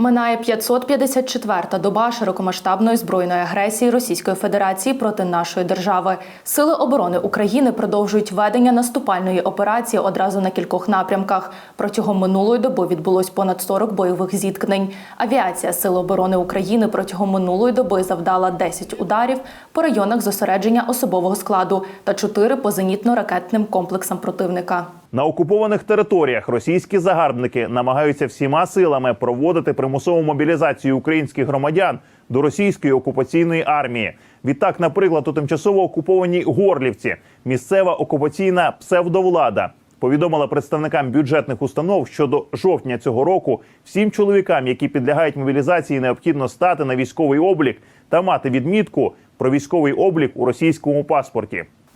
Минає 554-та доба широкомасштабної збройної агресії Російської Федерації проти нашої держави. Сили оборони України продовжують ведення наступальної операції одразу на кількох напрямках. Протягом минулої доби відбулось понад 40 бойових зіткнень. Авіація Сил оборони України протягом минулої доби завдала 10 ударів по районах зосередження особового складу та 4 по зенітно-ракетним комплексам противника. На окупованих територіях російські загарбники намагаються всіма силами проводити примусову мобілізацію українських громадян до російської окупаційної армії. Відтак, наприклад, у тимчасово окупованій Горлівці місцева окупаційна псевдовлада повідомила представникам бюджетних установ, що до жовтня цього року всім чоловікам, які підлягають мобілізації, необхідно стати на військовий облік та мати відмітку про військовий облік у російському паспорті.